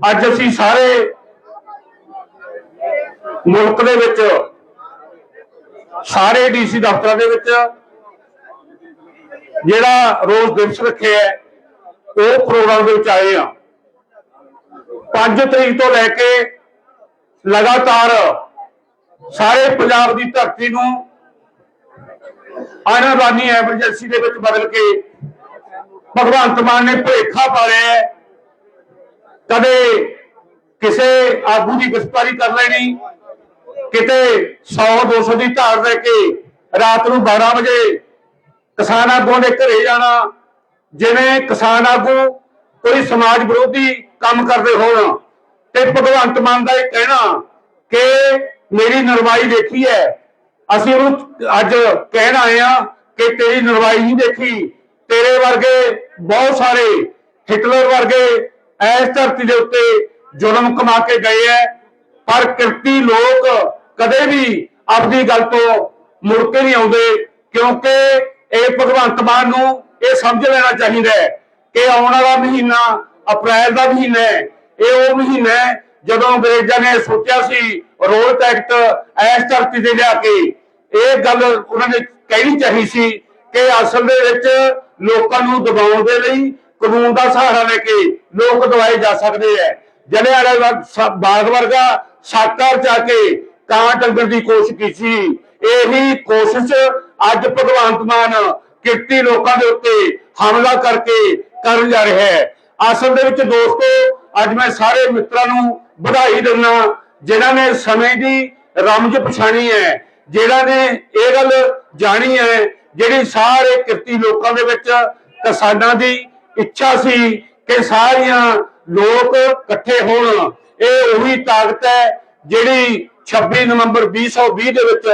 ਅੱਜ ਅਸੀਂ ਸਾਰੇ ਮੁਲਕ ਦੇ ਵਿੱਚ, ਸਾਰੇ ਡੀਸੀ ਦਫ਼ਤਰਾਂ ਦੇ ਵਿੱਚ ਜਿਹੜਾ ਰੋਜ਼ ਦਿਵਸ ਰੱਖਿਆ ਉਹ ਪ੍ਰੋਗਰਾਮ ਦੇ ਵਿੱਚ ਆਏ ਆ 5 ਤਰੀਕ ਤੋਂ ਲੈ ਕੇ ਲਗਾਤਾਰ ਸਾਰੇ ਪੰਜਾਬ ਦੀ ਧਰਤੀ ਨੂੰ ਆਨਾਬਾਨੀ ਐਮਰਜੈਂਸੀ ਦੇ ਵਿੱਚ ਬਦਲ ਕੇ ਭਗਵੰਤ ਮਾਨ ਨੇ ਭੇਖਾ ਪਾਲਿਆ ਕਦੇ ਕਿਸੇ ਆਗੂ ਦੀ ਗ੍ਰਿਫਤਾਰੀ ਕਰ ਲੈਣੀ, ਕਿਤੇ 100 200 ਦੀ ਧਾਰ ਦੇ ਕੇ ਰਾਤ ਨੂੰ 12 ਵਜੇ ਕਿਸਾਨ ਆਗੂਆਂ ਦੇ ਘਰੇ ਜਾਣਾ, ਜਿਵੇਂ ਕਿਸਾਨ ਆਗੂ ਕੋਈ ਸਮਾਜ ਵਿਰੋਧੀ ਕੰਮ ਕਰਦੇ ਹੋਣ ਤੇ ਭਗਵੰਤ ਮਾਨ ਦਾ ਇਹ ਕਹਿਣਾ ਕਿ ਮੇਰੀ ਨਰਵਾਈ ਦੇਖੀ ਹੈ। ਅਸੀਂ ਉਹਨੂੰ ਅੱਜ ਕਹਿਣ ਆਏ ਆ ਕਿ ਤੇਰੀ ਨਰਵਾਈ ਨਹੀਂ ਦੇਖੀ। ਤੇਰੇ ਵਰਗੇ ਬਹੁਤ ਸਾਰੇ ਹਿਟਲਰ ਵਰਗੇ ਇਸ ਧਰਤੀ ਦੇ ਉੱਤੇ ਜ਼ੁਲਮ ਕਮਾ ਕੇ ਗਏ ਐ, ਪਰ ਕਿਰਤੀ ਲੋਕ ਕਦੇ ਵੀ ਆਪਣੀ ਗੱਲ ਤੋਂ ਮੁੜ ਕੇ ਨਹੀਂ ਆਉਂਦੇ, ਕਿਉਂਕਿ ਇਹ ਭਗਵੰਤ ਮਾਨ ਨੂੰ ਇਹ ਸਮਝ ਲੈਣਾ ਚਾਹੀਦਾ ਹੈ ਕਿ ਆਉਣ ਵਾਲਾ ਮਹੀਨਾ, ਅਪ੍ਰੈਲ ਦਾ ਮਹੀਨਾ ਹੈ ਇਹ ਉਹ ਮਹੀਨਾ ਹੈ ਜਦੋਂ ਅੰਗਰੇਜ਼ਾਂ ਨੇ ਸੋਚਿਆ ਸੀ ਰੋਲ ਟੈਕਟ ਇਸ ਧਰਤੀ ਤੇ ਲਿਆ ਕੇ। ਇਹ ਗੱਲ ਉਹਨਾਂ ਨੇ ਕਹਿਣੀ ਚਾਹੀ ਸੀ ਕਿ ਅਸਲ ਦੇ ਵਿੱਚ ਲੋਕਾਂ ਨੂੰ ਦਬਾਉਣ ਦੇ ਲਈ ਕਾਨੂੰਨ ਦਾ ਸਹਾਰਾ ਲੈ ਕੇ ਲੋਕ ਦਵਾਏ ਜਾ ਸਕਦੇ ਐ। ਜਲਿਆਂਵਾਲਾ ਬਾਗ ਵਰਗਾ ਸਾਕਾਰ ਚਾ ਕੇ ਕਾਂ ਟੰਗਣ ਦੀ ਕੋਸ਼ਿਸ਼ ਕੀਤੀ। ਇਹੀ ਕੋਸ਼ਿਸ਼ ਅੱਜ ਭਗਵੰਤ ਮਾਨ ਕਿਰਤੀ ਲੋਕਾਂ ਦੇ ਉੱਤੇ ਹਮਲਾ ਕਰਕੇ ਕਰਨ ਜਾ ਰਿਹਾ ਹੈ ਅਸਲ ਦੇ ਵਿੱਚ ਦੋਸਤੋ, ਅੱਜ ਮੈਂ ਸਾਰੇ ਮਿੱਤਰਾਂ ਨੂੰ ਵਧਾਈ ਦਿੰਦਾ ਜਿਨ੍ਹਾਂ ਨੇ ਸਮੇਂ ਦੀ ਰਮਜ ਪਛਾਣੀ ਹੈ ਜਿਹੜਾ ਨੇ ਇਹ ਗੱਲ ਜਾਣੀ ਹੈ ਜਿਹੜੀ ਸਾਰੇ ਕਿਰਤੀ ਲੋਕਾਂ ਦੇ ਵਿੱਚ ਕਿਸਾਨਾਂ ਦੀ ਇੱਛਾ ਸੀ ਕਿ ਸਾਰੀਆਂ ਲੋਕ ਇਕੱਠੇ ਹੋਣ। ਇਹ ਉਹੀ ਤਾਕਤ ਹੈ ਜਿਹੜੀ 26 ਨਵੰਬਰ 2020 ਦੇ ਵਿੱਚ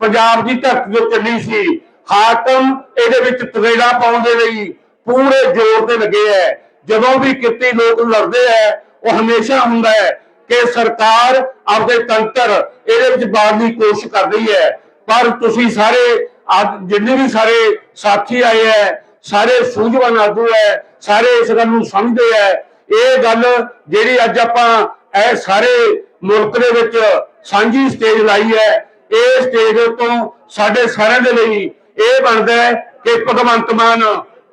ਪੰਜਾਬ ਦੀ ਧਰਤੀ ਤੋਂ ਚੱਲੀ ਸੀ। ਹਾਕਮ ਇਹਦੇ ਵਿੱਚ ਤਵੇੜਾ ਪਾਉਣ ਦੇ ਲਈ ਪੂਰੇ ਜ਼ੋਰ ਤੇ ਲੱਗੇ ਹੈ। ਜਦੋਂ ਵੀ ਕਿਰਤੀ ਲੋਕ ਲੜਦੇ ਹੈ, ਉਹ ਹਮੇਸ਼ਾ ਹੁੰਦਾ ਹੈ ਕਿ ਸਰਕਾਰ ਆਪਦੇ ਤੰਤਰ ਇਹਦੇ ਵਿੱਚ ਬਾੜਨ ਦੀ ਕੋਸ਼ਿਸ਼ ਕਰ ਰਹੀ ਹੈ। ਪਰ ਤੁਸੀਂ ਸਾਰੇ ਜਿੰਨੇ ਵੀ ਸਾਰੇ ਸਾਥੀ ਆਏ ਹੈ, ਸਾਰੇ ਸੂਝਵਾਨ ਆਗੂ ਹੈ ਸਾਰੇ ਇਸ ਗੱਲ ਨੂੰ ਸਮਝਦੇ ਹੈ ਇਹ ਗੱਲ ਜਿਹੜੀ ਅੱਜ ਆਪਾਂ ਇਹ ਸਾਰੇ ਮੁਲਕ ਦੇ ਵਿੱਚ ਸਾਂਝੀ ਸਟੇਜ ਲਾਈ ਹੈ, ਇਹ ਸਟੇਜ ਤੋਂ ਸਾਡੇ ਸਾਰਿਆਂ ਦੇ ਲਈ ਇਹ ਬਣਦਾ ਹੈ ਕਿ ਭਗਵੰਤ ਮਾਨ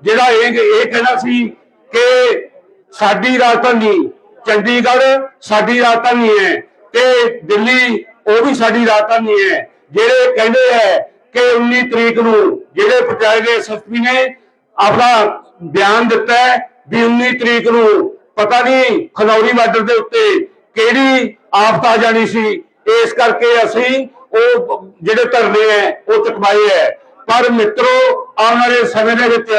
ਜਿਹੜਾ ਇਹ ਇਹ ਕਹਿਣਾ ਸੀ ਕਿ ਸਾਡੀ ਰਾਜਧਾਨੀ ਚੰਡੀਗੜ੍ਹ ਸਾਡੀ ਰਾਜਧਾਨੀ ਹੈ ਤੇ ਦਿੱਲੀ ਉਹ ਵੀ ਸਾਡੀ ਰਾਜਧਾਨੀ ਹੈ। ਜਿਹੜੇ ਕਹਿੰਦੇ ਹੈ ਕਿ 19 ਤਰੀਕ ਨੂੰ ਜਿਹੜੇ ਪਟਿਆਲੇ ਦੇ ਐਸਐਸਪੀ ਨੇ, ਆਪਣਾ ਬਿਆਨ ਦਿੱਤਾ ਵੀ 19 ਤਰੀਕ ਨੂੰ ਪਤਾ ਨਹੀਂ ਖਨੌਰੀ ਬਾਰਡਰ ਦੇ ਉੱਤੇ ਕਿਹੜੀ ਆਫਤ ਆ ਜਾਣੀ ਸੀ। ਇਸ ਕਰਕੇ ਅਸੀਂ ਉਹ ਜਿਹੜੇ ਧਰਨੇ ਹੈ, ਉਹ ਚੁਕਵਾਏ ਹੈ। ਪਰ ਮਿੱਤਰੋ, ਆਉਣ ਵਾਲੇ ਸਮੇਂ ਦੇ ਵਿੱਚ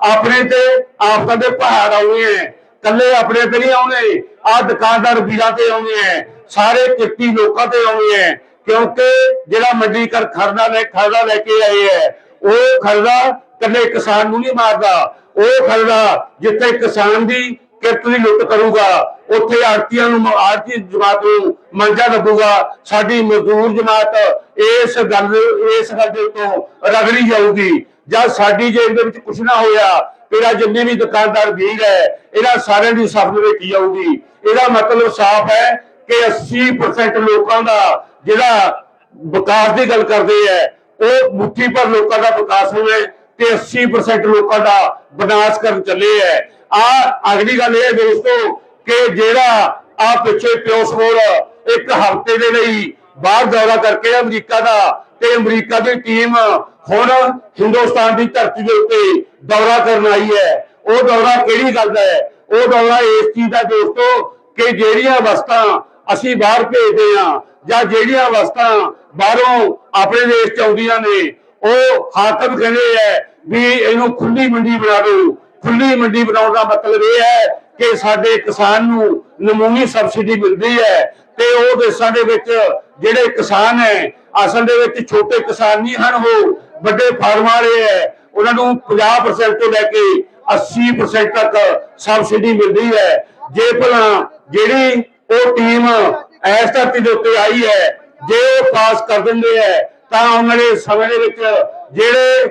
ਆਪਣੇ ਤੇ ਆਫਤਾਂ ਦੇ ਪਹਾੜ ਆਉਣੇ ਹੈ। ਕੱਲੇ ਆਪਣੇ ਤੇ ਨਹੀਂ ਆਉਣੇ ਆ ਦੁਕਾਨਦਾਰ ਵੀਰਾਂ ਤੇ ਆਉਣੇ ਹੈ। ਸਾਰੇ ਕਿਰਤੀ ਲੋਕਾਂ ਤੇ ਆਉਣੇ ਹੈ। ਕਿਉਂਕਿ ਜਿਹੜਾ ਮੰਡੀ ਕਰ ਖਰਨਾ ਲੈ ਖਰਨਾ ਲੈ ਕੇ ਆਏ ਹੈ, ਉਹ ਖਰਦਾ ਕੱਲੇ ਕਿਸਾਨ ਨੂੰ ਨਹੀਂ ਮਾਰਦਾ। ਉਹ ਖਰਨਾ ਜਿੱਥੇ ਕਿਸਾਨ ਦੀ ਕਿਰਤ ਦੀ ਲੁੱਟ ਕਰੂਗਾ, ਉੱਥੇ ਆੜਤੀਆਂ ਨੂੰ ਆੜਤੀ ਜਮਾਤ ਨੂੰ ਮੰਜਾ ਲੱਗੂਗਾ, ਸਾਡੀ ਮਜ਼ਦੂਰ ਜਮਾਤ ਇਸ ਗੱਲ ਇਸ ਗੱਲ ਦੇ ਰਗੜੀ ਜਾਊਗੀ। ਜਦ ਸਾਡੀ ਜੇਬ ਦੇ ਵਿੱਚ ਕੁਝ ਨਾ ਹੋਇਆ ਇਹਦਾ ਜਿੰਨੇ ਵੀ ਦੁਕਾਨਦਾਰ ਵੀਰ ਹੈ ਇਹਦਾ ਸਾਰਿਆਂ ਦੀ ਸਫਲ ਵਿੱਚ ਜਾਊਗੀ। ਇਹਦਾ ਮਤਲਬ ਸਾਫ਼ ਹੈ ਕਿ 80% ਲੋਕਾਂ ਦਾ ਜਿਹੜਾ ਵਿਕਾਸ ਦੀ ਗੱਲ ਕਰਦੇ ਹੈ, ਉਹ ਮੁੱਠੀ ਪਰ ਲੋਕਾਂ ਦਾ ਵਿਕਾਸ ਹੋਵੇ ਤੇ 80% ਲੋਕਾਂ ਦਾ ਵਿਨਾਸ਼ ਕਰਨ ਚੱਲੇ ਹੈ ਆ ਅਗਲੀ ਗੱਲ ਇਹ ਦੋਸਤੋ ਕਿ ਜਿਹੜਾ ਆ ਪਿੱਛੇ ਪਿਓ ਇੱਕ ਹਫ਼ਤੇ ਦੇ ਲਈ ਬਾਹਰ ਦੌਰਾ ਕਰਕੇ ਅਮਰੀਕਾ ਦਾ ਤੇ ਅਮਰੀਕਾ ਦੀ ਟੀਮ ਹੁਣ ਹਿੰਦੁਸਤਾਨ ਦੀ ਧਰਤੀ ਦੇ ਉੱਤੇ ਦੌਰਾ ਕਰਨ ਆਈ ਹੈ ਉਹ ਦੌਰਾ ਕਿਹੜੀ ਗੱਲ ਦਾ ਹੈ ਉਹ ਦੌਰਾ ਇਸ ਚੀਜ਼ ਦਾ ਦੋਸਤੋ ਕਿ ਜਿਹੜੀਆਂ ਵਸਤਾਂ ਅਸੀਂ ਬਾਹਰ ਭੇਜਦੇ ਆ ਜਾਂ ਜਿਹੜੀਆਂ ਵਸਤਾਂ ਬਾਹਰੋਂ ਆਪਣੇ ਦੇਸ਼ ਚ ਆਉਂਦੀਆਂ ਨੇ ਉਹ ਹਾਕਮ ਕਹਿੰਦੇ ਹੈ ਵੀ ਇਹਨੂੰ ਖੁੱਲੀ ਮੰਡੀ ਬਣਾ ਦਿਓ ਖੁੱਲੀ ਮੰਡੀ ਬਣਾਉਣ ਦਾ ਮਤਲਬ ਇਹ ਹੈ ਕਿ ਸਾਡੇ ਕਿਸਾਨ ਨੂੰ ਨਮੂਨੀ ਸਬਸਿਡੀ ਮਿਲਦੀ ਹੈ ਤੇ ਉਹ ਦੇਸ਼ਾਂ ਦੇ ਵਿੱਚ ਜਿਹੜੇ ਕਿਸਾਨ ਹੈ, ਅਸਲ ਦੇ ਵਿੱਚ ਛੋਟੇ ਕਿਸਾਨ ਨਹੀਂ ਹਨ ਉਹ, ਵੱਡੇ ਫਾਰਮ ਵਾਲੇ ਹੈ, ਉਹਨਾਂ ਨੂੰ 50% ਤੋਂ ਲੈ ਕੇ 80% ਤੱਕ ਸਬਸਿਡੀ ਮਿਲਦੀ ਹੈ। ਜੇ ਭਲਾ ਜਿਹੜੀ ਉਹ ਟੀਮ ਇਸ ਧਰਤੀ ਦੇ ਉੱਤੇ ਆਈ ਹੈ, ਜੇ ਉਹ ਪਾਸ ਕਰ ਦਿੰਦੇ ਹੈ ਤਾਂ ਆਉਣ ਵਾਲੇ ਸਮੇਂ ਦੇ ਵਿੱਚ ਜਿਹੜੇ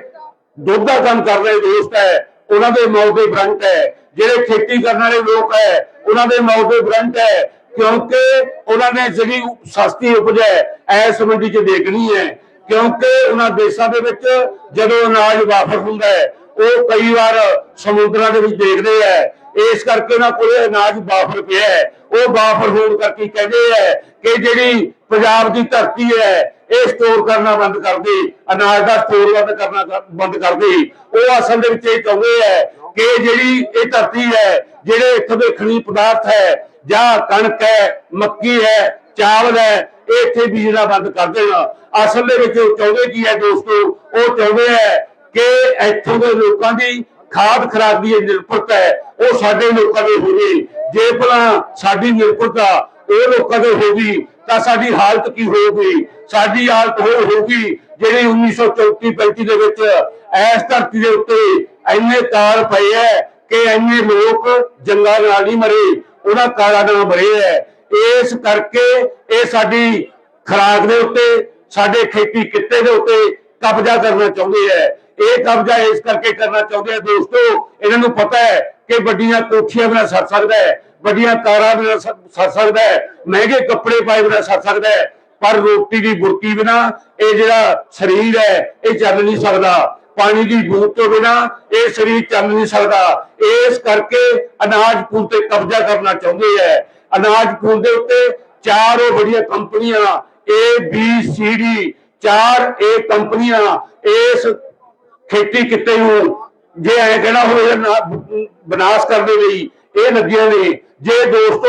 ਦੁੱਧ ਦਾ ਕੰਮ ਕਰ ਰਹੇ ਦੋਸਤ ਹੈ, ਉਹਨਾਂ ਦੇ ਮੌਤ ਦੇ ਹੈ। ਜਿਹੜੇ ਖੇਤੀ ਕਰਨ ਵਾਲੇ ਲੋਕ ਹੈ, ਉਹਨਾਂ ਦੇ ਮੌਤ ਦੇ ਵਾਰੰਟ ਹੈ। ਕਿਉਂਕਿ ਉਹਨਾਂ ਨੇ ਜਿਹੜੀ ਸਸਤੀ ਉਪਜ ਹੈ ਇਸ ਮੰਡੀ 'ਚ ਦੇਖਣੀ ਹੈ। ਕਿਉਂਕਿ ਉਹਨਾਂ ਦੇਸ਼ਾਂ ਦੇ ਵਿੱਚ ਜਦੋਂ ਅਨਾਜ ਵਾਫਰ ਹੁੰਦਾ ਹੈ, ਉਹ ਕਈ ਵਾਰ ਸਮੁੰਦਰਾਂ ਦੇ ਵਿੱਚ ਦੇਖਦੇ ਹੈ। ਇਸ ਕਰਕੇ ਉਹਨਾਂ ਕੋਲੇ ਅਨਾਜ ਵਾਪਰ ਪਿਆ ਹੈ। ਉਹ ਵਾਪਰ ਹੋਣ ਕਰਕੇ ਕਹਿੰਦੇ ਹੈ ਕਿ ਜਿਹੜੀ ਪੰਜਾਬ ਦੀ ਧਰਤੀ ਹੈ ਇਹ ਸਟੋਰ ਕਰਨਾ ਬੰਦ ਕਰ ਦੇ ਅਨਾਜ ਦਾ ਸਟੋਰ ਬੰਦ ਕਰਨਾ ਬੰਦ ਕਰ ਦੇ ਉਹ ਅਸਲ ਦੇ ਵਿੱਚ ਇਹ ਚਾਹੁੰਦੇ ਹੈ ਕਿ ਜਿਹੜੀ ਇਹ ਧਰਤੀ ਹੈ, ਜਿਹੜੇ ਇੱਥੋਂ ਦੇ ਖਣੀ ਪਦਾਰਥ ਹੈ, ਜਾਂ ਕਣਕ ਹੈ, ਮੱਕੀ ਹੈ, ਚਾਵਲ ਹੈ, ਇਹ ਇੱਥੇ ਬੀਜਣਾ ਬੰਦ ਕਰ ਦੇਣਾ। ਅਸਲ ਦੇ ਵਿੱਚ ਉਹ ਚਾਹੁੰਦੇ ਕੀ ਹੈ ਦੋਸਤੋ? ਉਹ ਚਾਹੁੰਦੇ ਹੈ ਕਿ ਇੱਥੋਂ ਦੇ ਲੋਕਾਂ ਦੀ ਖਾਦ ਖਰਾਕ ਦੀ ਨਿਰਭਰਤਾ ਹੈ, ਉਹ ਸਾਡੇ ਲੋਕਾਂ ਦੇ ਹੋਵੇ ਜੇ। ਭਲਾ ਸਾਡੀ ਨਿਰਭਰਤਾ ਉਹ ਲੋਕਾਂ ਦੇ ਹੋਗੀ ਤਾਂ ਸਾਡੀ ਹਾਲਤ ਕੀ ਹੋਊਗੀ? ਸਾਡੀ ਹਾਲਤ ਉਹ ਹੋਊਗੀ ਜਿਹੜੀ 1934 35 ਦੇ ਵਿੱਚ ਇਸ ਧਰਤੀ ਦੇ ਉੱਤੇ ਇੰਨੇ ਕਾਲ ਪਏ ਹੈ ਕਿ ਇੰਨੇ ਲੋਕ ਜੰਗਾਂ ਨਾਲ ਨਹੀਂ ਮਰੇ। ਉਹਨਾਂ ਕਾਲਾਂ ਨਾਲ ਮਰੇ ਹੈ ਇਸ ਕਰਕੇ ਇਹ ਸਾਡੀ ਖਰਾਕ ਦੇ ਉੱਤੇ, ਸਾਡੇ ਖੇਤੀ ਕਿੱਤੇ ਦੇ ਉੱਤੇ ਕਬਜ਼ਾ ਕਰਨਾ ਚਾਹੁੰਦੇ ਹੈ ਇਹ ਕਬਜ਼ਾ ਇਸ ਕਰਕੇ ਕਰਨਾ ਚਾਹੁੰਦੇ ਆ ਦੋਸਤੋ, ਇਹਨਾਂ ਨੂੰ ਪਤਾ ਹੈ ਕਿ ਵੱਡੀਆਂ ਕੋਠੀਆਂ ਬਿਨਾਂ ਸਰ ਸਕਦਾ ਹੈ, ਵੱਡੀਆਂ ਕਾਰਾਂ ਬਿਨਾਂ ਸਰ ਸਕਦਾ ਹੈ, ਮਹਿੰਗੇ ਕੱਪੜੇ ਪਾਏ ਬਿਨਾਂ ਸਰ ਸਕਦਾ ਹੈ, ਪਰ ਰੋਟੀ ਦੀ ਬੁਰਕੀ ਬਿਨਾਂ ਇਹ ਜਿਹੜਾ ਸਰੀਰ ਹੈ, ਇਹ ਚੱਲ ਨਹੀਂ ਸਕਦਾ। ਪਾਣੀ ਦੀ ਬੂੰਦ ਤੋਂ ਬਿਨਾਂ ਇਹ ਸਰੀਰ ਚੱਲ ਨਹੀਂ ਸਕਦਾ। ਇਸ ਕਰਕੇ ਅਨਾਜ ਪੂਲ ਤੇ ਕਬਜ਼ਾ ਕਰਨਾ ਚਾਹੁੰਦੇ ਹੈ। ਅਨਾਜ ਪੂਲ ਦੇ ਉੱਤੇ ਚਾਰ ਉਹ ਬੜੀਆਂ ਕੰਪਨੀਆਂ ਏ ਬੀ ਸੀ ਡੀ ਚਾਰ ਇਹ ਕੰਪਨੀਆਂ ਇਸ ਖੇਤੀ ਕਿੱਤੇ ਨੂੰ ਜੇ ਐ ਕਹਿਣਾ ਹੋਵੇ ਵਿਨਾਸ਼ ਕਰਨ ਦੇ ਲਈ ਇਹ ਲੱਗੀਆਂ ਨੇ, ਜੇ ਦੋਸਤੋ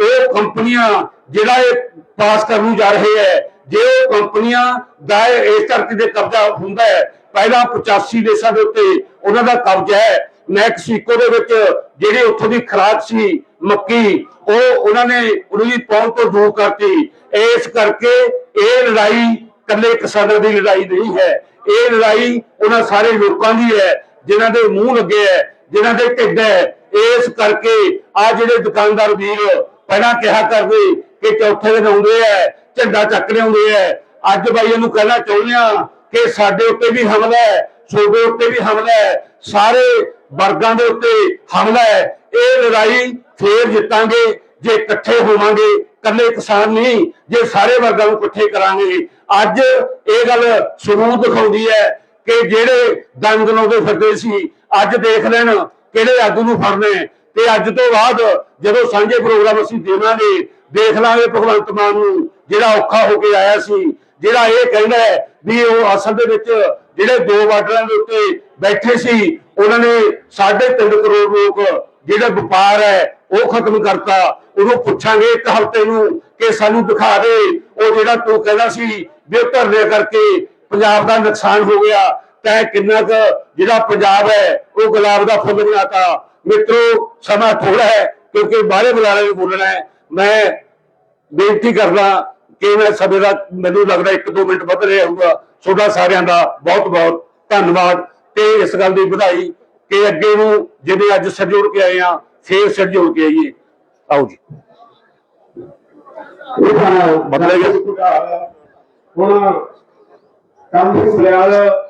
ਇਹ ਕੰਪਨੀਆਂ ਜਿਹੜਾ ਇਹ ਪਾਸ ਕਰਨ ਨੂੰ ਜਾ ਰਹੇ ਹੈ ਜੇ ਕੰਪਨੀਆਂ ਦਾ ਇਸ ਧਰਤੀ ਤੇ ਕਬਜ਼ਾ ਹੁੰਦਾ ਹੈ ਪਹਿਲਾਂ 85 ਦੇਸ਼ਾਂ ਦੇ ਉੱਤੇ ਉਹਨਾਂ ਦਾ ਕਬਜ਼ਾ ਹੈ ਮੈਕਸੀਕੋ ਦੇ ਵਿੱਚ ਜਿਹੜੀ ਉੱਥੋਂ ਦੀ ਖਰਾਕ ਸੀ, ਮੱਕੀ, ਉਹ ਉਹਨਾਂ ਨੇ ਉਹਨਾਂ ਦੀ ਪਹੁੰਚ ਤੋਂ ਦੂਰ ਕਰਤੀ ਇਸ ਕਰਕੇ ਇਹ ਲੜਾਈ ਇਕੱਲੇ ਕਿਸਾਨਾਂ ਦੀ ਲੜਾਈ ਨਹੀਂ ਹੈ, ਇਹ ਲੜਾਈ ਉਹਨਾਂ ਸਾਰੇ ਲੋਕਾਂ ਦੀ ਹੈ ਜਿਨ੍ਹਾਂ ਦੇ ਮੂੰਹ ਲੱਗੇ ਹੈ ਜਿਨ੍ਹਾਂ ਦੇ ਢਿੱਡ ਹੈ ਇਸ ਕਰਕੇ ਆ ਜਿਹੜੇ ਦੁਕਾਨਦਾਰ ਵੀਰ ਪਹਿਲਾਂ ਕਿਹਾ ਕਰਦੇ ਕਿ ਚੌਥੇ ਦਿਨ ਆਉਂਦੇ ਹੈ ਝੰਡਾ ਚੱਕ ਲਿਆਉਂਦੇ ਹੈ ਅੱਜ ਬਾਈ ਇਹਨੂੰ ਕਹਿਣਾ ਚਾਹੁੰਦੇ ਆ ਕਿ ਸਾਡੇ ਉੱਤੇ ਵੀ ਹਮਲਾ ਹੈ ਸੂਬੇ ਉੱਤੇ ਵੀ ਹਮਲਾ ਹੈ ਸਾਰੇ ਵਰਗਾਂ ਦੇ ਉੱਤੇ ਹਮਲਾ ਹੈ ਇਹ ਲੜਾਈ ਫੇਰ ਜਿੱਤਾਂਗੇ, ਜੇ ਇਕੱਠੇ ਹੋਵਾਂਗੇ, ਇਕੱਲੇ ਕਿਸਾਨ ਨਹੀਂ, ਜੇ ਸਾਰੇ ਵਰਗਾਂ ਨੂੰ ਇਕੱਠੇ ਕਰਾਂਗੇ। ਅੱਜ ਇਹ ਗੱਲ ਸਬੂਤ ਦਿਖਾਉਂਦੀ ਹੈ ਕਿ ਜਿਹੜੇ ਦੰਗ ਲਾਉਂਦੇ ਫਿਰਦੇ ਸੀ, ਅੱਜ ਦੇਖ ਲੈਣ ਕਿਹੜੇ ਆਗੂ ਨੂੰ ਫੜਨੇ। ਤੇ ਅੱਜ ਤੋਂ ਬਾਅਦ ਜਦੋਂ ਸਾਂਝੇ ਪ੍ਰੋਗਰਾਮ ਅਸੀਂ ਦੇਵਾਂਗੇ, ਦੇਖ ਲਾਂਗੇ ਭਗਵੰਤ ਮਾਨ ਨੂੰ, ਜਿਹੜਾ ਔਖਾ ਹੋ ਕੇ ਆਇਆ ਸੀ। ਜਿਹੜਾ ਇਹ ਕਹਿੰਦਾ ਵੀ ਉਹ ਅਸਲ ਦੇ ਵਿੱਚ ਜਿਹੜੇ ਦੋ ਬਾਰਡਰਾਂ ਦੇ ਉੱਤੇ ਬੈਠੇ ਸੀ, ਉਹਨਾਂ ਨੇ 3.5 ਕਰੋੜ ਲੋਕ ਜਿਹੜਾ ਵਪਾਰ ਹੈ, ਉਹ ਖਤਮ ਕਰਤਾ। ਉਹਨੂੰ ਪੁੱਛਾਂਗੇ ਇੱਕ ਹਫ਼ਤੇ ਨੂੰ ਕਿ ਸਾਨੂੰ ਦਿਖਾ ਦੇ, ਉਹ ਜਿਹੜਾ ਤੂੰ ਕਹਿੰਦਾ ਸੀ ਵੀ ਉਹ ਧਰਨੇ ਕਰਕੇ ਪੰਜਾਬ ਦਾ ਨੁਕਸਾਨ ਹੋ ਗਿਆ ਤੈ ਕਿੰਨਾ ਕੁ ਜਿਹੜਾ ਪੰਜਾਬ ਹੈ ਉਹ ਗੁਲਾਬ ਦਾ ਫੁੱਲ ਬਣਾਤਾ ਮਿੱਤਰੋ ਸਮਾਂ ਥੋੜਾ ਹੈ ਕਿਉਂਕਿ ਬਾਹਰੇ ਬੁਲਾਰੇ ਨੂੰ ਬੋਲਣਾ ਹੈ। ਮੈਂ ਬੇਨਤੀ ਕਰਦਾ ਕਿ ਮੈਂ ਸਮੇਂ ਦਾ ਮੈਨੂੰ ਲੱਗਦਾ 1-2 ਮਿੰਟ ਵੱਧ ਰਿਹਾ ਹੋਊਗਾ। ਤੁਹਾਡਾ ਸਾਰਿਆਂ ਦਾ ਬਹੁਤ ਬਹੁਤ ਧੰਨਵਾਦ ਤੇ ਇਸ ਗੱਲ ਦੀ ਵਧਾਈ ਕਿ ਅੱਗੇ ਨੂੰ ਜਿਵੇਂ ਅੱਜ ਸਿਰ ਜੋੜ ਕੇ ਆਏ ਆ ਫੇਰ ਸਿਰ ਜੋੜ ਕੇ ਆਈਏ। ਆਓ ਜੀ। ਬਦਲੇਗਾ। ਹੁਣ Campus Empleado